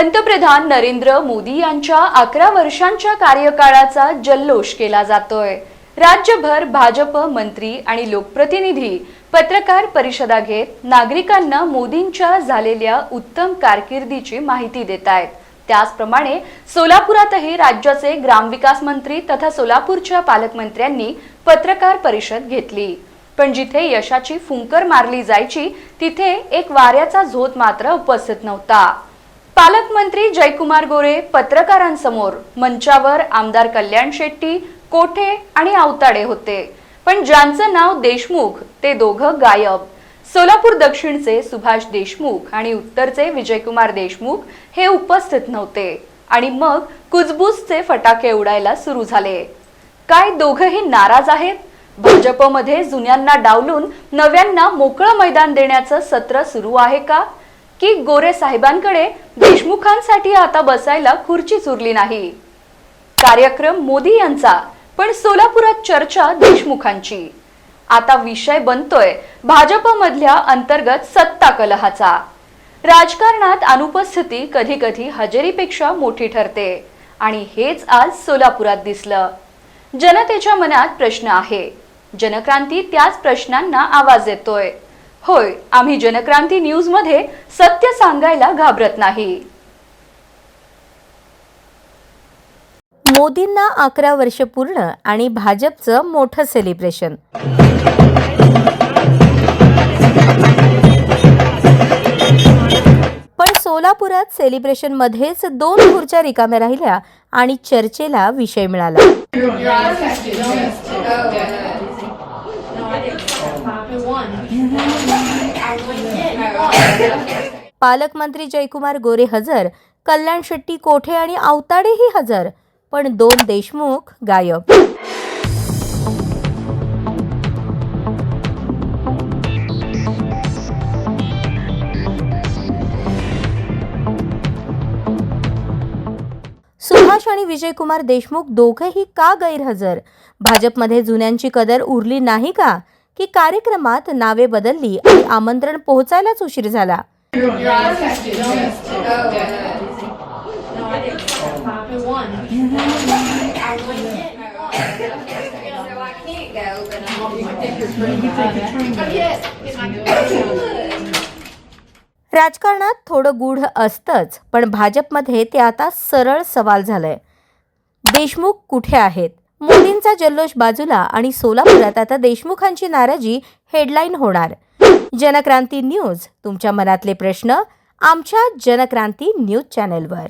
पंतप्रधान नरेंद्र मोदी यांच्या अकरा वर्षांच्या कार्यकाळाचा जल्लोष केला जातोय. राज्यभर भाजप मंत्री आणि लोकप्रतिनिधी पत्रकार परिषदा घेत नागरिकांना मोदींच्या झालेल्या उत्तम कारकिर्दीची माहिती देत आहेत त्याचप्रमाणे सोलापुरातही राज्याचे ग्रामविकास मंत्री तथा सोलापूरच्या पालकमंत्र्यांनी पत्रकार परिषद घेतली. पण जिथे यशाची फुंकर मारली जायची तिथे एक वाऱ्याचा झोत मात्र उपस्थित नव्हता. पालकमंत्री जयकुमार गोरे पत्रकारांसमोर मंचावर आमदार कल्याण शेट्टी कोठे आणि आवताडे होते. पण ज्यांचं नाव देशमुख ते दोघं गायब. सोलापूर दक्षिणचे सुभाष देशमुख आणि उत्तरचे विजयकुमार देशमुख हे उपस्थित नव्हते. आणि मग कुजबूजचे फटाके उडायला सुरू झाले. काय दोघंही नाराज आहेत? भाजपमध्ये जुन्यांना डावलून नव्यांना मोकळं मैदान देण्याचं सत्र सुरू आहे का? की गोरे साहेबांकडे देशमुखांसाठी आता बसायला खुर्चीच उरली नाही. कार्यक्रम मोदी यांचा पण सोलापुरात चर्चा देशमुखांची. आता विषय बनतोय भाजपमधल्या अंतर्गत सत्ता कलहाचा. राजकारणात अनुपस्थिती कधी कधी हजेरीपेक्षा मोठी ठरते आणि हेच आज सोलापुरात दिसलं. जनतेच्या मनात प्रश्न आहे. जनक्रांती त्याच प्रश्नांना आवाज देतोय. होय आम्ही जनक्रांती न्यूजमध्ये सत्य सांगायला घाबरत नाही. मोदींना अकरा वर्ष पूर्ण आणि भाजपचं मोठं सेलिब्रेशन पण सोलापुरात सेलिब्रेशन मध्येच दोन खुर्च्या रिकाम्या राहिल्या आणि चर्चेला विषय मिळाला. पालकमंत्री जयकुमार गोरे हजर कल्याण शेट्टी कोठे आणि आवताडेही हजर पण दोन देशमुख गायब. सुभाष आणि विजयकुमार देशमुख दोघेही का गैरहजर? भाजपमध्ये जुन्यांची कदर उरली नाही का? की कार्यक्रमात नावे बदलली आणि आमंत्रण पोहोचायलाच उशीर झाला. राजकारणात थोडं गूढ असतंच पण भाजपमध्ये ते आता सरळ सवाल झालंय. देशमुख कुठे आहेत? मोदींचा जल्लोष बाजूला आणि सोलापुरात आता देशमुखांची नाराजी हेडलाईन होणार. जनक्रांती न्यूज तुमच्या मनातले प्रश्न आमच्या जनक्रांती न्यूज चॅनेलवर.